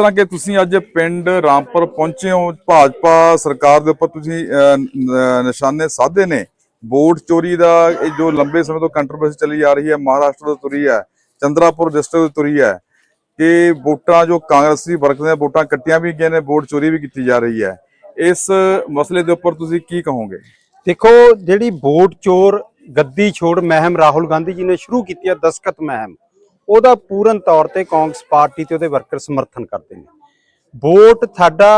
ਤਰ੍ਹਾਂ ਕਿ ਤੁਸੀਂ ਅੱਜ ਪਿੰਡ ਰਾਮਪੁਰ ਪਹੁੰਚੇ ਹੋ, ਭਾਜਪਾ ਸਰਕਾਰ ਦੇ ਉੱਪਰ ਤੁਸੀਂ ਨਿਸ਼ਾਨੇ ਸਾਧੇ ਨੇ। ਵੋਟ ਚੋਰੀ ਦਾ, ਇਹ ਜੋ ਲੰਬੇ ਸਮੇਂ ਤੋਂ ਕੰਟਰੋਵਰਸੀ ਚੱਲੀ ਆ ਰਹੀ ਹੈ, ਮਹਾਰਾਸ਼ਟਰ ਤੋਂ ਤੁਰੀ ਹੈ, ਚੰਦਰਾਪੁਰ ਡਿਸਟ੍ਰਿਕਟ ਤੋਂ ਤੁਰੀ ਹੈ, ਕਿ ਵੋਟਾਂ ਜੋ ਕਾਂਗਰਸੀ ਵਰਕਰ ਨੇ ਵੋਟਾਂ ਕੱਟੀਆਂ ਵੀ ਗਈਆਂ ਨੇ ਵੋਟ ਚੋਰੀ ਵੀ ਕੀਤੀ ਜਾ ਰਹੀ ਹੈ। ਇਸ ਮਸਲੇ ਦੇ ਉੱਪਰ ਤੁਸੀਂ ਕੀ ਕਹੋਗੇ? ਦੇਖੋ, ਜਿਹੜੀ ਵੋਟ ਚੋਰ ਗੱਦੀ ਛੋੜ ਮਹਿਮ ਰਾਹੁਲ ਗਾਂਧੀ ਜੀ ਨੇ ਸ਼ੁਰੂ ਕੀਤੀ ਹੈ ਦਸਕਤ ਮਹਿਮ। ਉਹਦਾ ਪੂਰਨ ਤੌਰ ਤੇ ਕਾਂਗਰਸ ਪਾਰਟੀ ਤੇ ਉਹਦੇ ਵਰਕਰ ਸਮਰਥਨ ਕਰਦੇ ਨੇ। ਵੋਟ ਸਾਡਾ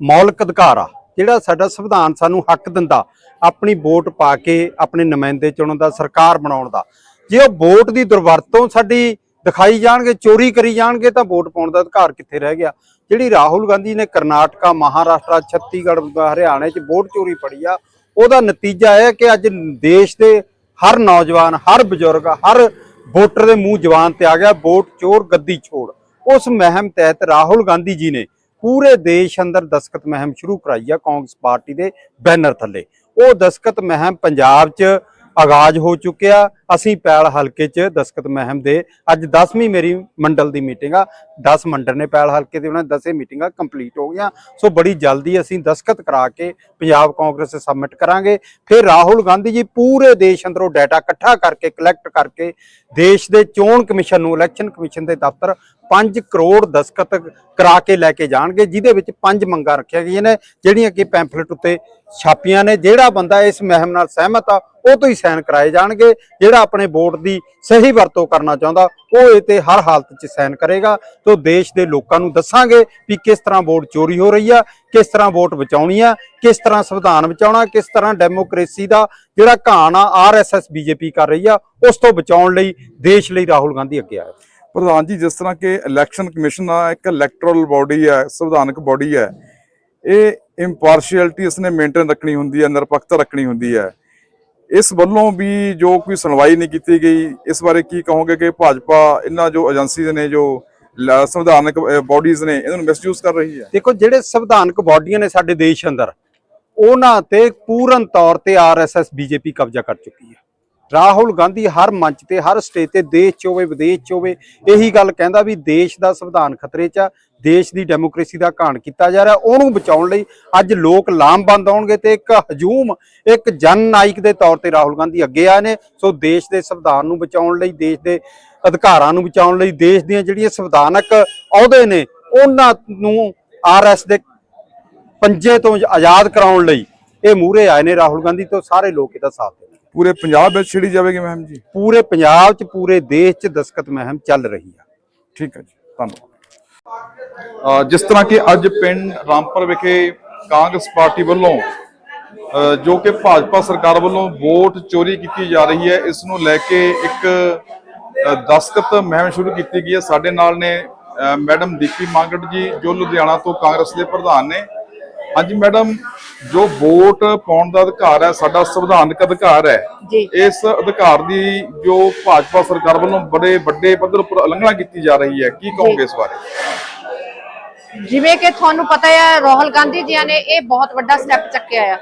ਮੌਲਿਕ ਅਧਿਕਾਰ ਆ, ਜਿਹੜਾ ਸਾਡਾ ਸੰਵਿਧਾਨ ਸਾਨੂੰ ਹੱਕ ਦਿੰਦਾ, ਆਪਣੀ ਵੋਟ ਪਾ ਕੇ ਆਪਣੇ ਨੁਮਾਇੰਦੇ ਚੁਣਨ ਦਾ, ਸਰਕਾਰ ਬਣਾਉਣ ਦਾ। ਜੇ ਉਹ ਵੋਟ ਦੀ ਦੁਰਵਰਤੋਂ ਸਾਡੀ ਦਿਖਾਈ ਜਾਣਗੇ, ਚੋਰੀ ਕਰੀ ਜਾਣਗੇ, ਤਾਂ ਵੋਟ ਪਾਉਣ ਦਾ ਅਧਿਕਾਰ ਕਿੱਥੇ ਰਹਿ ਗਿਆ? ਜਿਹੜੀ ਰਾਹੁਲ ਗਾਂਧੀ ਨੇ ਕਰਨਾਟਕਾ, ਮਹਾਰਾਸ਼ਟਰ ਛੱਤੀਗੜ੍ਹ ਹਰਿਆਣੇ 'ਚ ਵੋਟ ਚੋਰੀ ਫੜੀ ਆ, ਉਹਦਾ ਨਤੀਜਾ ਇਹ ਹੈ ਕਿ ਅੱਜ ਦੇਸ਼ ਦੇ ਹਰ ਨੌਜਵਾਨ, ਹਰ ਬਜ਼ੁਰਗ, ਹਰ ਵੋਟਰ ਦੇ ਮੂੰਹ ਜਵਾਨ ਤੇ ਆ ਗਿਆ, ਵੋਟ ਚੋਰ, ਗੱਦੀ ਛੋੜ। ਉਸ ਮਹਿਮ ਤਹਿਤ ਰਾਹੁਲ ਗਾਂਧੀ ਜੀ ਨੇ ਪੂਰੇ ਦੇਸ਼ ਅੰਦਰ ਦਸਕਤ ਮਹਿਮ ਸ਼ੁਰੂ ਕਰਾਈ ਆ ਕਾਂਗਰਸ ਪਾਰਟੀ ਦੇ ਬੈਨਰ ਥੱਲੇ। ਉਹ ਦਸਕਤ ਮਹਿਮ ਪੰਜਾਬ 'ਚ ਆਗਾਜ਼ ਹੋ ਚੁੱਕਿਆ ਅਸੀਂ ਪੈਲ ਹਲਕੇ 'ਚ ਦਸਕਤ ਮਹਿਮ ਦੇ ਅੱਜ 10ਵੀਂ ਮੇਰੀ ਮੰਡਲ ਦੀ ਮੀਟਿੰਗ ਆ। 10 ਮੰਡਲ ਨੇ ਪੈਲ ਹਲਕੇ ਦੇ ਉਹਨਾਂ 10 ਮੀਟਿੰਗਾਂ ਕੰਪਲੀਟ ਹੋ ਗਈਆਂ। ਸੋ ਬੜੀ ਜਲਦੀ ਅਸੀਂ ਦਸਕਤ ਕਰਾ ਕੇ ਪੰਜਾਬ ਕਾਂਗਰਸ ਸਬਮਿਟ ਕਰਾਂਗੇ। ਫਿਰ ਰਾਹੁਲ ਗਾਂਧੀ ਜੀ ਪੂਰੇ ਦੇਸ਼ ਅੰਦਰੋਂ ਡਾਟਾ ਇਕੱਠਾ ਕਰਕੇ ਕਲੈਕਟ ਕਰਕੇ ਦੇਸ਼ ਦੇ ਚੋਣ ਕਮਿਸ਼ਨ ਨੂੰ ਇਲੈਕਸ਼ਨ ਕਮਿਸ਼ਨ ਦੇ ਦਫ਼ਤਰ 5 ਕਰੋੜ ਦਸਕਤ ਕਰਾ ਕੇ ਲੈ ਕੇ ਜਾਣਗੇ, ਜਿਹਦੇ ਵਿੱਚ ਪੰਜ ਮੰਗਾਂ ਰੱਖੀਆਂ ਗਈਆਂ ਨੇ, ਜਿਹੜੀਆਂ ਕਿ ਪੈਂਫਲੇਟ ਉੱਤੇ ਛਾਪੀਆਂ ਨੇ। ਜਿਹੜਾ ਬੰਦਾ ਇਸ ਮਹਿਮ ਨਾਲ ਸਹਿਮਤ ਆ, ਉਹ ਤੋਂ ਹੀ ਸਾਈਨ ਕਰਾਏ ਜਾਣਗੇ। ਜਿਹੜਾ ਆਪਣੇ ਵੋਟ ਦੀ ਸਹੀ ਵਰਤੋਂ ਕਰਨਾ ਚਾਹੁੰਦਾ, ਉਹ ਇਹ ਤੇ ਹਰ ਹਾਲਤ 'ਚ ਸਾਈਨ ਕਰੇਗਾ ਤੋਂ ਦੇਸ਼ ਦੇ ਲੋਕਾਂ ਨੂੰ ਦੱਸਾਂਗੇ ਵੀ ਕਿਸ ਤਰ੍ਹਾਂ ਵੋਟ ਚੋਰੀ ਹੋ ਰਹੀ ਆ, ਕਿਸ ਤਰ੍ਹਾਂ ਵੋਟ ਬਚਾਉਣੀ ਆ, ਕਿਸ ਤਰ੍ਹਾਂ ਸੰਵਿਧਾਨ ਬਚਾਉਣਾ, ਕਿਸ ਤਰ੍ਹਾਂ ਡੈਮੋਕ੍ਰੇਸੀ ਦਾ ਜਿਹੜਾ ਘਾਣ ਆ ਆਰਐਸਐਸ ਬੀਜੇਪੀ ਕਰ ਰਹੀ ਆ, ਉਸ ਤੋਂ ਬਚਾਉਣ ਲਈ ਦੇਸ਼ ਲਈ ਰਾਹੁਲ ਗਾਂਧੀ ਅੱਗੇ ਆਇਆ ਪ੍ਰਧਾਨ ਜੀ, ਜਿਸ ਤਰ੍ਹਾਂ ਕਿ ਇਲੈਕਸ਼ਨ ਕਮਿਸ਼ਨ ਆ, ਇੱਕ ਇਲੈਕਟਰਲ ਬਾਡੀ ਹੈ ਸੰਵਿਧਾਨਕ ਬਾਡੀ ਹੈ ਇਹ ਇੰਪਾਰਸ਼ੀਅਲਿਟੀ ਇਸਨੇ ਮੇਨਟੇਨ ਰੱਖਣੀ ਹੁੰਦੀ ਹੈ ਨਿਰਪੱਖਤਾ ਰੱਖਣੀ ਹੁੰਦੀ ਹੈ ਇਸ ਵੱਲੋਂ ਵੀ ਜੋ ਕੋਈ ਸੁਣਵਾਈ ਨਹੀਂ ਕੀਤੀ ਗਈ, ਇਸ ਬਾਰੇ ਕੀ ਕਹੋਗੇ ਕਿ ਭਾਜਪਾ ਇਹਨਾਂ ਜੋ ਏਜੰਸੀਜ਼ ਨੇ, ਜੋ ਸੰਵਿਧਾਨਕ ਬਾਡੀਜ਼ ਨੇ, ਇਹਨਾਂ ਨੂੰ ਮਿਸਯੂਜ਼ ਕਰ ਰਹੀ ਹੈ? ਦੇਖੋ, ਜਿਹੜੇ ਸੰਵਿਧਾਨਕ ਬਾਡੀਆਂ ਨੇ ਸਾਡੇ ਦੇਸ਼ ਅੰਦਰ, ਉਹਨਾਂ ਤੇ ਪੂਰਨ ਤੌਰ ਤੇ ਆਰਐਸਐਸ ਬੀਜੇਪੀ ਕਬਜ਼ਾ ਕਰ ਚੁੱਕੀ ਹੈ। ਰਾਹੁਲ ਗਾਂਧੀ ਹਰ ਮੰਚ ਤੇ, ਹਰ ਸਟੇਜ ਤੇ ਦੇਸ਼ 'ਚ ਹੋਵੇ, ਵਿਦੇਸ਼ 'ਚ ਹੋਵੇ, ਇਹੀ ਗੱਲ ਕਹਿੰਦਾ ਵੀ ਦੇਸ਼ ਦਾ ਸੰਵਿਧਾਨ ਖਤਰੇ 'ਚ ਆ, ਦੇਸ਼ ਦੀ ਡੈਮੋਕ੍ਰੇਸੀ ਦਾ ਘਾਣ ਕੀਤਾ ਜਾ ਰਿਹਾ, ਉਹਨੂੰ ਬਚਾਉਣ ਲਈ ਅੱਜ ਲੋਕ ਲਾਮਬੰਦ ਆਉਣਗੇ ਤੇ ਇੱਕ ਹਜੂਮ, ਇੱਕ ਜਨ ਨਾਇਕ ਦੇ ਤੌਰ ਤੇ ਰਾਹੁਲ ਗਾਂਧੀ ਅੱਗੇ ਆਏ ਨੇ, ਸੋ ਦੇਸ਼ ਦੇ ਸੰਵਿਧਾਨ ਨੂੰ ਬਚਾਉਣ ਲਈ, ਦੇਸ਼ ਦੇ ਅਧਿਕਾਰਾਂ ਨੂੰ ਬਚਾਉਣ ਲਈ, ਦੇਸ਼ ਦੀਆਂ ਜਿਹੜੀਆਂ ਸੰਵਿਧਾਨਕ ਅਹੁਦੇ ਨੇ, ਉਹਨਾਂ ਨੂੰ ਆਰਐਸ ਦੇ ਪੰਜੇ ਤੋਂ ਆਜ਼ਾਦ ਕਰਾਉਣ ਲਈ ਇਹ ਮੂਹਰੇ ਆਏ ਨੇ ਰਾਹੁਲ ਗਾਂਧੀ, ਤੋਂ ਸਾਰੇ ਲੋਕ ਇਹਦਾ ਸਾਥ ਦੇ ਪੂਰੇ ਪੰਜਾਬ ਵਿੱਚ ਛਿੜੀ ਜਾਵੇਗੀ ਮੈਮ ਜੀ? ਪੂਰੇ ਪੰਜਾਬ 'ਚ ਪੂਰੇ ਦੇਸ਼ 'ਚ ਦਸਕਤ ਮਹਿਮ ਚੱਲ ਰਹੀ ਆ। ਠੀਕ ਹੈ ਜੀ ਧੰਨਵਾਦ। ਜਿਸ ਤਰ੍ਹਾਂ ਕਿ ਅੱਜ ਪਿੰਡ ਰਾਮਪੁਰ ਵਿਖੇ ਕਾਂਗਰਸ ਪਾਰਟੀ ਵੱਲੋਂ ਜੋ ਕਿ ਭਾਜਪਾ ਸਰਕਾਰ ਵੱਲੋਂ ਵੋਟ ਚੋਰੀ ਕੀਤੀ ਜਾ ਰਹੀ ਹੈ ਇਸ ਨੂੰ ਲੈ ਕੇ ਇੱਕ ਅ, ਦਸਤਖਤ ਮੁਹਿੰਮ ਸ਼ੁਰੂ ਕੀਤੀ ਗਈ ਹੈ। ਸਾਡੇ ਨਾਲ ਨੇ ਮੈਡਮ ਦੀਪੀ ਮਾਂਗਟ ਜੀ ਜੋ ਲੁਧਿਆਣਾ ਤੋਂ ਕਾਂਗਰਸ ਦੇ ਪ੍ਰਧਾਨ ਨੇ। ਹਾਂਜੀ ਮੈਡਮ ਜੋ ਵੋਟ ਪਾਉਣ ਦਾ ਅਧਿਕਾਰ ਹੈ ਸਾਡਾ ਸੰਵਿਧਾਨਕ ਅਧਿਕਾਰ ਹੈ ਇਸ ਅਧਿਕਾਰ ਦੀ ਜੋ ਭਾਜਪਾ ਸਰਕਾਰ ਵੱਲੋਂ ਬੜੇ ਵੱਡੇ ਪੱਧਰ ਉੱਪਰ ਉਲੰਘਣਾ ਕੀਤੀ ਜਾ ਰਹੀ ਹੈ ਕੀ ਕਹੋਗੇ ਇਸ ਬਾਰੇ? ਜਿਵੇਂ ਕਿ ਤੁਹਾਨੂੰ ਪਤਾ ਹੈ ਰਾਹੁਲ ਗਾਂਧੀ ਜੀ ਨੇ ਇਹ ਬਹੁਤ ਵੱਡਾ ਸਟੈਪ ਚੱਕਿਆ ਆ।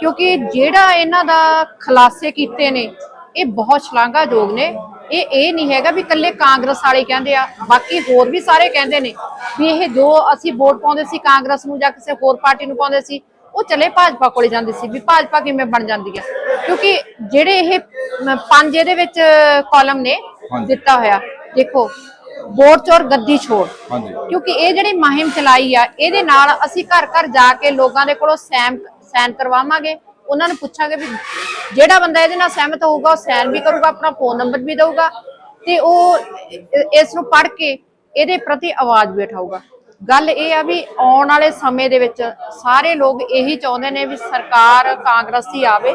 ਕਿਉਂਕਿ ਜਿਹੜਾ ਇਹਨਾਂ ਦਾ ਖੁਲਾਸੇ ਕੀਤੇ ਨੇ ਇਹ ਬਹੁਤ ਸ਼ਲਾਘਾਯੋਗ ਨੇ। ਇਹ ਇਹ ਨਹੀਂ ਹੈਗਾ ਵੀ ਇਕੱਲੇ ਕਾਂਗਰਸ ਵਾਲੇ ਕਹਿੰਦੇ ਆ ਬਾਕੀ ਹੋਰ ਵੀ ਸਾਰੇ ਕਹਿੰਦੇ ਨੇ ਵੀ ਇਹ ਜੋ ਅਸੀਂ ਵੋਟ ਪਾਉਂਦੇ ਸੀ ਕਾਂਗਰਸ ਨੂੰ ਜਾਂ ਕਿਸੇ ਹੋਰ ਪਾਰਟੀ ਨੂੰ ਪਾਉਂਦੇ ਸੀ ਉਹ ਚਲੇ ਭਾਜਪਾ ਕੋਲੇ ਜਾਂਦੇ ਸੀ ਵੀ ਭਾਜਪਾ ਕਿਵੇਂ ਬਣ ਜਾਂਦੀ ਹੈ। ਕਿਉਂਕਿ ਜਿਹੜੇ ਇਹ ਪੰਜ ਇਹਦੇ ਵਿੱਚ ਕਾਲਮ ਨੇ। ਦਿੱਤਾ ਹੋਇਆ। ਦੇਖੋ ਵੋਟ ਚੋਰ ਗੱਦੀ ਛੋੜ। ਹਾਂਜੀ। ਕਿਉਂਕਿ ਇਹ ਜਿਹੜੀ ਮੁਹਿੰਮ ਚਲਾਈ ਆ ਇਹਦੇ ਨਾਲ ਅਸੀਂ ਘਰ ਘਰ ਜਾ ਕੇ ਲੋਕਾਂ ਦੇ ਕੋਲੋਂ ਸੈਮ ਸਾਈਨ ਕਰਵਾਵਾਂਗੇ। ਉਹਨਾਂ ਨੂੰ ਪੁੱਛਾਂਗੇ ਵੀ ਜਿਹੜਾ ਬੰਦਾ ਇਹਦੇ ਨਾਲ ਸਹਿਮਤ ਹੋਊਗਾ ਉਹ ਸਾਈਨ ਵੀ ਕਰੂਗਾ ਆਪਣਾ ਫੋਨ ਨੰਬਰ ਵੀ ਦਊਗਾ ਤੇ ਉਹ ਇਸ ਨੂੰ ਪੜ੍ਹ ਕੇ ਇਹਦੇ ਪ੍ਰਤੀ ਆਵਾਜ਼ ਵੀ ਉਠਾਊਗਾ ਗੱਲ ਇਹ ਆ ਵੀ ਆਉਣ ਵਾਲੇ ਸਮੇਂ ਦੇ ਵਿੱਚ ਸਾਰੇ ਲੋਕ ਇਹੀ ਚਾਹੁੰਦੇ ਨੇ ਵੀ ਸਰਕਾਰ ਕਾਂਗਰਸ ਦੀ ਆਵੇ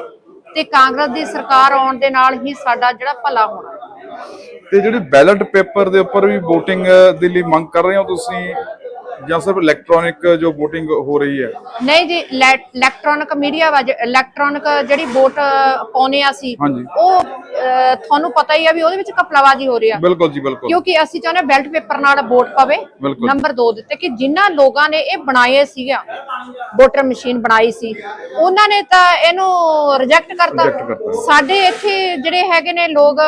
ਤੇ ਕਾਂਗਰਸ ਦੀ ਸਰਕਾਰ ਆਉਣ ਦੇ ਨਾਲ ਹੀ ਸਾਡਾ ਜਿਹੜਾ ਭਲਾ ਹੋਣਾ। ਤੇ ਜਿਹੜੀ ਬੈਲਟ ਪੇਪਰ ਦੇ ਉੱਪਰ ਵੀ VOTING ਦੇ ਲਈ ਮੰਗ ਕਰ ਰਹੇ ਹੋ ਤੁਸੀਂ? ਜਾਂ ਸਿਰਫ ਇਲੈਕਟ੍ਰੋਨਿਕ ਜੋ VOTING ਹੋ ਰਹੀ ਹੈ ਨਹੀਂ ਜੀ ਇਲੈਕਟ੍ਰੋਨਿਕ ਮੀਡੀਆ ਵਜ ਇਲੈਕਟ੍ਰੋਨਿਕ ਜਿਹੜੀ ਵੋਟ ਪਾਉਨੇ ਆ ਸੀ ਹਾਂਜੀ। ਉਹ ਅਹ, ਤੁਹਾਨੂੰ ਪਤਾ ਹੀ ਆ ਵੀ ਉਹਦੇ ਵਿੱਚ ਕਪਲਾਵਾਜੀ ਹੋ ਰਹੀ ਆ ਬਿਲਕੁਲ ਜੀ ਬਿਲਕੁਲ ਕਿਉਂਕਿ ਅਸੀਂ ਚਾਹੁੰਦੇ ਬੈਲਟ ਪੇਪਰ ਨਾਲ ਵੋਟ ਪਵੇ ਬਿਲਕੁਲ। ਨੰਬਰ 2 ਦਿੱਤੇ ਕਿ ਜਿਨ੍ਹਾਂ ਲੋਕਾਂ ਨੇ ਇਹ ਬਣਾਏ ਸੀਗਾ ਵੋਟਰ ਮਸ਼ੀਨ ਬਣਾਈ ਸੀ ਉਹਨਾਂ ਨੇ ਤਾਂ ਇਹਨੂੰ ਰਿਜੈਕਟ Reject ਕਰਤਾ ਕਰਤਾ। ਸਾਡੇ ਇੱਥੇ ਜਿਹੜੇ ਹੈਗੇ ਨੇ ਲੋਕ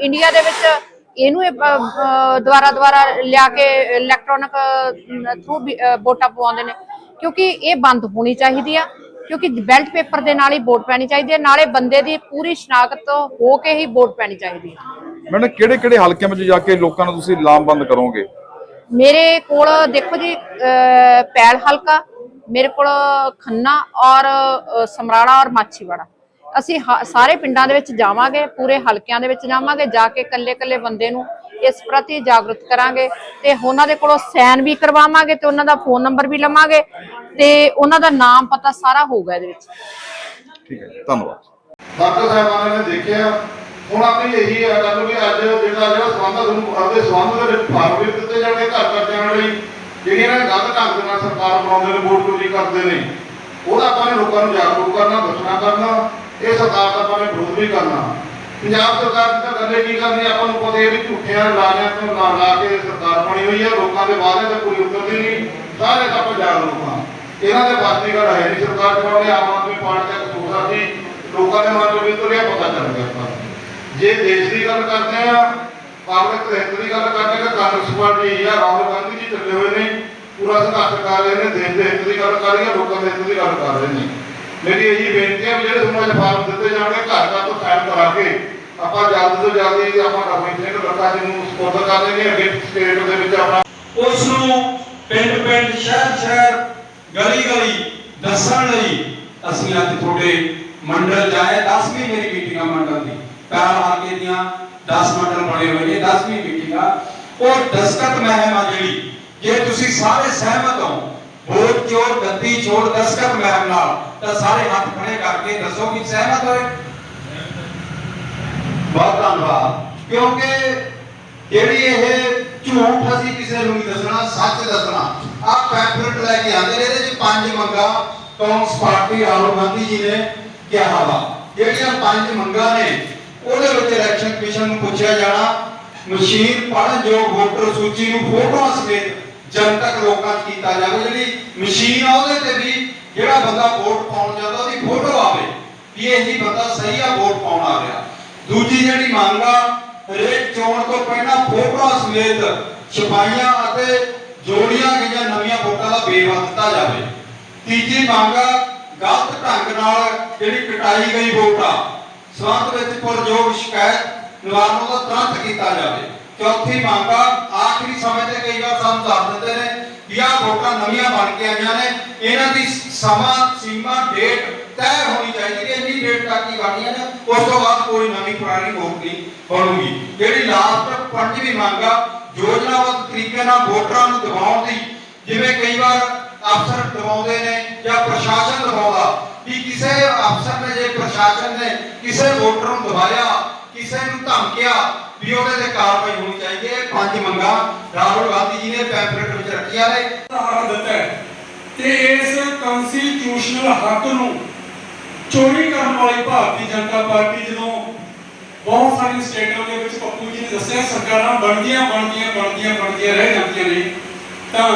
ਇੰਡੀਆ ਦੇ ਵਿੱਚ ਇਹਨੂੰ ਇਹ, ਦੁਬਾਰਾ ਦੁਬਾਰਾ ਲਿਆ ਕੇ ਇਲੈਕਟ੍ਰੋਨਿਕ ਥਰੂ ਵੋਟਾਂ ਪਵਾਉਂਦੇ ਨੇ। ਕਿਉਂਕਿ ਇਹ ਬੰਦ ਹੋਣੀ ਚਾਹੀਦੀ ਆ ਕਿਉਂਕਿ ਬੈਲਟ ਪੇਪਰ ਦੇ ਨਾਲ ਹੀ ਵੋਟ ਪੈਣੀ ਚਾਹੀਦੀ ਹੈ ਨਾਲੇ ਬੰਦੇ ਦੀ ਪੂਰੀ ਸ਼ਨਾਖਤ ਹੋ ਕੇ ਹੀ ਵੋਟ ਪੈਣੀ ਚਾਹੀਦੀ ਹੈ ਮੈਡਮ ਕਿਹੜੇ ਕਿਹੜੇ ਹਲਕਿਆਂ ਵਿੱਚ ਜਾ ਕੇ ਲੋਕਾਂ ਨੂੰ ਤੁਸੀਂ ਲਾਮਬੰਦ ਕਰੋਗੇ? ਮੇਰੇ ਕੋਲ ਦੇਖੋ ਜੀ ਪੈਲ ਹਲਕਾ ਮੇਰੇ ਕੋਲ ਖੰਨਾ ਔਰ ਸਮਰਾਲਾ ਔਰ ਮਾਛੀਵਾੜਾ। ਅਸੀਂ ਸਾਰੇ ਪਿੰਡਾਂ ਦੇ ਵਿੱਚ ਜਾਵਾਂਗੇ ਪੂਰੇ ਹਲਕਿਆਂ ਦੇ ਵਿੱਚ ਜਾਵਾਂਗੇ ਜਾ ਕੇ ਕੱਲੇ-ਕੱਲੇ ਬੰਦੇ ਨੂੰ ਇਸ ਪ੍ਰਤੀ ਜਾਗਰੂਕ ਕਰਾਂਗੇ ਤੇ ਉਹਨਾਂ ਦੇ ਕੋਲੋਂ ਸਾਈਨ ਵੀ ਕਰਵਾਵਾਂਗੇ ਤੇ ਉਹਨਾਂ ਦਾ ਫੋਨ ਨੰਬਰ ਵੀ ਲਵਾਂਗੇ ਤੇ ਉਹਨਾਂ ਦਾ ਨਾਮ ਪਤਾ ਸਾਰਾ ਹੋਊਗਾ ਇਹਦੇ ਵਿੱਚ। ਠੀਕ ਹੈ ਜੀ, ਧੰਨਵਾਦ। ਡਾਕਟਰ ਸਾਹਿਬਾਨਾਂ ਨੇ ਦੇਖਿਆ ਹੁਣ ਆਪਣੀ ਇਹੀ ਹੈ ਗੱਲ ਵੀ ਅੱਜ ਜਿਹੜਾ ਜਿਹੜਾ ਸਬੰਧ ਆ ਤੁਹਾਨੂੰ ਆਪਦੇ ਸਬੰਧ ਦੇ ਵਿੱਚ ਫਾਰਮ ਵੀ ਦਿੱਤੇ ਜਾਣਗੇ ਘਰ ਘਰ ਜਾਣ ਲਈ। ਜਿਹੜੀਆਂ ਨੇ ਗਲਤ ਢੰਗ ਦੇ ਨਾਲ ਸਰਕਾਰ ਬਣਾਉਂਦੇ ਨੇ ਵੋਟ ਚੋਰੀ ਕਰਦੇ ਨੇ ਉਹਦਾ ਆਪਾਂ ਨੇ ਲੋਕਾਂ ਨੂੰ ਜਾਗਰੂਕ ਕਰਨਾ ਦੱਸਣਾ ਕਰਨਾ। ਇਹ ਸਰਕਾਰ ਦਾ ਆਪਾਂ ਨੇ ਵਿਰੋਧ ਵੀ ਕਰਨਾ। ਪੰਜਾਬ ਸਰਕਾਰ ਦੀ ਤਾਂ ਗੱਲ ਕੀ ਕਰਨੀ, ਆਪਾਂ ਨੂੰ ਪਤਾ ਇਹ ਵੀ ਝੂਠਿਆਂ ਲਾਲਿਆਂ ਤੋਂ ਲਾ ਲਾ ਕੇ ਸਰਕਾਰ ਬਣੀ ਹੋਈ ਹੈ, ਲੋਕਾਂ ਦੇ ਵਾਅਦੇ ਤੇ ਪੂਰੀ ਉਤਰਦੀ ਨਹੀਂ, ਸਾਰੇ ਆਪਾਂ ਜਾਗਰੂਕ ਹਾਂ ਇਹਨਾਂ ਦੇ ਵਾਸਤੇ ਗੱਲ ਹੈ ਨਹੀਂ, ਸਰਕਾਰ ਚਲਾਉਣੇ ਆਮ ਆਦਮੀ ਪਾਰਟੀ ਦਾ ਕਸੂਰ ਆ ਲੋਕਾਂ ਦੇ ਮਨ ਵਿੱਚ ਤੁਰਿਆ ਪਤਾ ਚੱਲ ਗਿਆ ਆਪਾਂ। ਜੇ ਦੇਸ਼ ਦੀ ਗੱਲ ਕਰਦੇ ਆ ਪਬਲਿਕ ਹਿੱਤ ਦੀ ਗੱਲ ਕਰਦੇ ਆ ਕਾਂਗਰਸ ਪਾਰਟੀ ਆ, ਰਾਹੁਲ ਗਾਂਧੀ ਜੀ ਚੱਲੇ ਹੋਏ ਨੇ, ਪੂਰਾ ਸੰਘਰਸ਼ ਕਰ ਰਹੇ ਨੇ, ਦੇਸ਼ ਦੇ ਹਿੱਤ ਦੀ ਗੱਲ ਕਰ ਰਹੇ ਆ ਲੋਕਾਂ ਦੇ ਹਿੱਤ ਦੀ ਗੱਲ ਕਰ ਰਹੇ ਨੇ। ਮੇਰੀ ਇਹੀ ਬੇਨਤੀ ਹੈ ਜਿਹੜੇ ਤੁਹਾਨੂੰ ਅੱਜ ਫਾਰਮ ਦਿੱਤੇ ਜਾਣਗੇ, ਘਰ ਘਰ ਤੋਂ ਸਾਈਨ ਕਰਾ ਕੇ ਆਪਾਂ ਜਲਦ ਤੋਂ ਜਲਦੀ ਆਪਾਂ ਰਵਿੰਦਰ ਸਿੰਘ ਰੱਖਾ ਜੀ ਨੂੰ ਸਪੋਰਟ ਕਰ ਦੇਣਗੇ, ਅੱਗੇ ਸਟੇਟ ਦੇ ਵਿੱਚ ਆਪਣਾ ਉਸ ਨੂੰ ਪਿੰਡ ਪਿੰਡ, ਸ਼ਹਿਰ ਸ਼ਹਿਰ, ਗਲੀ ਗਲੀ ਦੱਸਣ ਲਈ ਅਸੀਂ ਅੱਜ ਤੁਹਾਡੇ ਮੰਡਲ ਜਾਏ 10ਵੀਂ ਮੇਰੀ ਮੀਟਿੰਗ ਮੰਡਲ ਦੀ। ਪੈਰ ਹਾਕੇ ਦੀਆਂ 10 ਮੰਡਲ ਬਣੇ ਹੋਏ ਨੇ 10ਵੀਂ ਮੀਟਿੰਗ ਉਹ ਦਸਤਕ ਮਹਿਮ ਆ ਜਿਹੜੀ, ਜੇ ਤੁਸੀਂ ਸਾਰੇ ਸਹਿਮਤ ਹੋ ਵੋਟ ਚੋਰ ਗੱਦੀ ਛੋੜ ਦਸਤਕ ਮਹਿਮ ਨਾਲ? ਤਾਂ ਸਾਰੇ ਹੱਥ ਖੜੇ ਕਰਕੇ ਦੱਸੋ ਕਿ ਸਹਿਮਤ ਹੋਏ? ਬਹੁਤ ਧੰਨਵਾਦ। ਕਿਉਂਕਿ ਜਿਹੜੀ ਇਹ ਝੂਠ ਅਸੀਂ ਕਿਸੇ ਨੂੰ ਨਹੀਂ ਦੱਸਣਾ, ਸੱਚ ਦੱਸਣਾ। ਆ ਪੈਂਫਲੇਟ ਲੈ ਕੇ ਆਂਦੇ ਨੇ, ਇਹਦੇ ਚ ਪੰਜ ਮੰਗਾਂ ਕਾਂਗਰਸ ਪਾਰਟੀ ਰਾਹੁਲ ਗਾਂਧੀ ਜੀ ਨੇ ਕਿਹਾ ਵਾ। ਜਿਹੜੀਆਂ ਪੰਜ ਮੰਗਾਂ ਨੇ, ਉਹਦੇ ਵਿੱਚ ਇਲੈਕਸ਼ਨ ਕਮਿਸ਼ਨ ਨੂੰ ਪੁੱਛਿਆ ਜਾਣਾ। ਮਸ਼ੀਨ ਪੜਨ ਜੋ ਵੋਟਰ ਸੂਚੀ ਨੂੰ ਫੋਟੋਆਂ ਸਮੇਤ ਜਨਤਕ ਲੋਕਾਂ 'ਚ ਕੀਤਾ ਜਾਵੇ, ਜਿਹੜੀ ਮਸ਼ੀਨ ਆ ਉਹਦੇ ਤੇ ਵੀ ਜਿਹੜਾ ਬੰਦਾ ਵੋਟ ਪਾਉਣ ਜਾਂਦਾ, ਉਹਦੀ ਫੋਟੋ ਆਵੇ ਵੀ ਇਹ ਹੀ ਬੰਦਾ ਸਹੀ ਆ, ਵੋਟ ਪਾਉਣ ਆ ਰਿਹਾ। ਦੂਜੀ ਜਿਹੜੀ ਮੰਗ ਆ, ਹਰੇਕ ਚੋਣ ਤੋਂ ਪਹਿਲਾਂ ਫੋਟੋਆਂ ਸਮੇਤ ਛਪਾਈਆਂ ਅਤੇ ਜੋੜੀਆਂ ਗਈਆਂ ਨਵੀਆਂ ਵੋਟਾਂ ਦਾ ਵੇਰਵਾ ਦਿੱਤਾ ਜਾਵੇ। ਤੀਜੀ ਮੰਗ ਆ, ਗਲਤ ਢੰਗ ਨਾਲ ਜਿਹੜੀ ਕਟਾਈ ਗਈ ਵੋਟ ਆ ਸਬੰਧ ਵਿੱਚ ਪੁਰਜੋਗ ਸ਼ਿਕਾਇਤ ਨਿਵਾਰਨ ਦਾ ਤੁਰੰਤ ਕੀਤਾ ਜਾਵੇ। ਚੌਥੀ ਮੰਗ ਆ, ਆਖਰੀ ਸਮੇਂ ਤੇ ਕਈ ਵਾਰ ਸਾਨੂੰ ਦੱਸ ਦਿੰਦੇ ਨੇ ਵੀ ਆਹ ਵੋਟਾਂ ਨਵੀਆਂ ਬਣ ਕੇ ਆਈਆਂ ਨੇ, ਇਹਨਾਂ ਦੀ ਸਮਾਂ, ਸੀਮਾ ਡੇਟ ਤੈਅ ਹੋਣੀ ਚਾਹੀਦੀ ਹੈ, ਇੰਨੀ ਡੇਟ ਤੱਕ ਹੀ ਬਣੀਆਂ ਨੇ, ਉਸ ਤੋਂ ਬਾਅਦ ਕੋਈ ਨਵੀਂ ਪੁਰਾਣੀ ਵੋਟ ਨਹੀਂ ਬਣੂਗੀ। ਜਿਹੜੀ ਲਾਸਟ ਪੰਜਵੀਂ ਮੰਗ ਆ, ਯੋਜਨਾਬੱਧ ਤਰੀਕੇ ਨਾਲ ਵੋਟਰਾਂ ਨੂੰ ਦਬਾਉਣ ਦੀ, ਜਿਵੇਂ ਕਈ ਵਾਰ ਅਫਸਰ ਦਬਾਉਂਦੇ ਨੇ ਜਾਂ ਪ੍ਰਸ਼ਾਸਨ ਦਬਾਉਂਦਾ ਵੀ ਕਿਸੇ ਅਫਸਰ ਨੇ, ਜੇ ਪ੍ਰਸ਼ਾਸਨ ਨੇ ਕਿਸੇ ਵੋਟਰ ਨੂੰ ਦਬਾਇਆ ਕਿਸੇ ਨੂੰ ਧਮਕਿਆ ਵੀ ਉਹਦੇ ਤੇ ਕਾਰਵਾਈ ਹੋਣੀ ਚਾਹੀਦੀ ਹੈ। ਪੰਜ ਮੰਗਾਂ ਰਾਹੁਲ ਗਾਂਧੀ ਜੀ ਨੇ ਪੈਂਫਲੇਟ ਵਿੱਚ ਰੱਖੀਆਂ ਨੇ। ਹੱਕ ਦਿੱਤਾ ਹੈ ਤੇ ਇਸ ਕਨਸਟੀਟਿਊਸ਼ਨਲ ਹੱਕ ਨੂੰ ਚੋਰੀ ਕਰਨ ਵਾਲੀ ਭਾਰਤੀ ਜਨਤਾ ਪਾਰਟੀ ਜਦੋਂ ਬਹੁਤ ਸਾਰੀਆਂ ਸਟੇਟਾਂ ਦੇ ਵਿੱਚ ਪੱਪੂ ਜੀ ਨੇ ਦੱਸਿਆ, ਸਰਕਾਰਾਂ ਬਣਦੀਆਂ ਬਣਦੀਆਂ ਬਣਦੀਆਂ ਬਣਦੀਆਂ ਰਹਿ ਜਾਂਦੀਆਂ ਨੇ, ਤਾਂ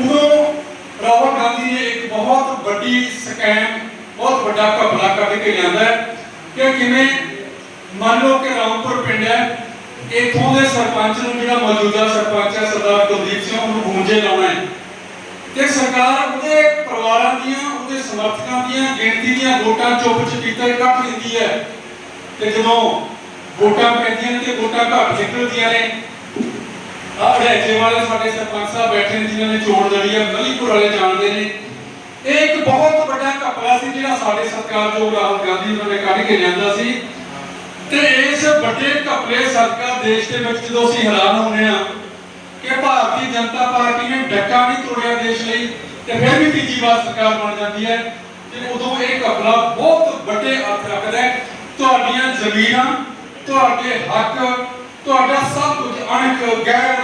ਉਦੋਂ ਰਾਹੁਲ ਗਾਂਧੀ ਨੇ ਇੱਕ ਬਹੁਤ ਵੱਡੀ ਸਕੈਮ, ਬਹੁਤ ਵੱਡਾ ਘਪਲਾ ਕੱਢ ਕੇ ਲਿਆਂਦਾ ਕਿ ਕਿਵੇਂ ਮੰਨ ਲਓ ਕਿ ਰਾਮਪੁਰ ਪਿੰਡ ਹੈ, ਇਥੋਂ ਦੇ ਸਰਪੰਚ ਨੂੰ ਜਿਹੜਾ ਮੌਜੂਦਾ ਸਰਪੰਚ ਹੈ ਸਰਦਾਰ ਕੁਲਦੀਪ ਸਿੰਘ, ਉਹਨੂੰ ਗੂੰਜੇ ਲਾਉਣਾ ਹੈ। ਤੇ ਸਰਕਾਰ ਉਹਦੇ ਪਰਿਵਾਰਾਂ ਦੀਆਂ, ਉਹਦੇ ਸਮਰਥਕਾਂ ਦੀਆਂ ਗਿਣਤੀ ਦੀਆਂ ਵੋਟਾਂ ਚੁੱਪ ਚਪੀਤੇ ਕੱਟ ਦਿੰਦੀ ਹੈ। ਤੇ ਜਦੋਂ ਵੋਟਾਂ ਪੈਂਦੀਆਂ ਨੇ ਤੇ ਵੋਟਾਂ ਘੱਟ ਨਿਕਲਦੀਆਂ ਨੇ, ਆਹ ਰੈਜੇ ਵਾਲੇ ਸਾਡੇ ਸਰਪੰਚ ਸਾਹਿਬ ਬੈਠੇ ਨੇ ਜਿਨ੍ਹਾਂ ਨੇ ਚੋਣ ਲੜੀ ਹੈ ਮਲੀਪੁਰ ਵਾਲੇ ਜਾਣਦੇ ਨੇ। ਇਹ ਇੱਕ ਬਹੁਤ ਵੱਡਾ ਘਪਲਾ ਸੀ ਜਿਹੜਾ ਸਾਡੇ ਸਰਕਾਰ ਸਤਿਕਾਰਯੋਗ ਰਾਹੁਲ ਗਾਂਧੀ ਉਹਨਾਂ ਨੇ ਕੱਢ ਕੇ ਲਿਆਂਦਾ ਸੀ। ਤੇ ਇਸ ਵੱਡੇ ਘਪਲੇ ਸਦਕਾ ਦੇਸ਼ ਦੇ ਵਿੱਚ ਜਦੋਂ ਅਸੀਂ ਹੈਰਾਨ ਹੁੰਦੇ ਆ ਕਿ ਭਾਰਤੀ ਜਨਤਾ ਪਾਰਟੀ ਨੇ ਡੱਕਾ ਨਹੀਂ ਤੋੜਿਆ ਦੇਸ਼ ਲਈ ਤੇ ਫਿਰ ਵੀ ਤੀਜੀ ਵਾਰ ਸਰਕਾਰ ਬਣ ਜਾਂਦੀ ਹੈ ਤੇ ਉਦੋਂ ਇਹ ਘਪਲਾ ਬਹੁਤ ਵੱਡੇ ਅਰਥ ਰੱਖਦਾ ਹੈ। ਤੁਹਾਡੀਆਂ ਜ਼ਮੀਨਾਂ, ਤੁਹਾਡੇ ਹੱਕ, ਤੁਹਾਡਾ ਸਭ ਕੁਝ ਅਣਖ, ਗੈਰ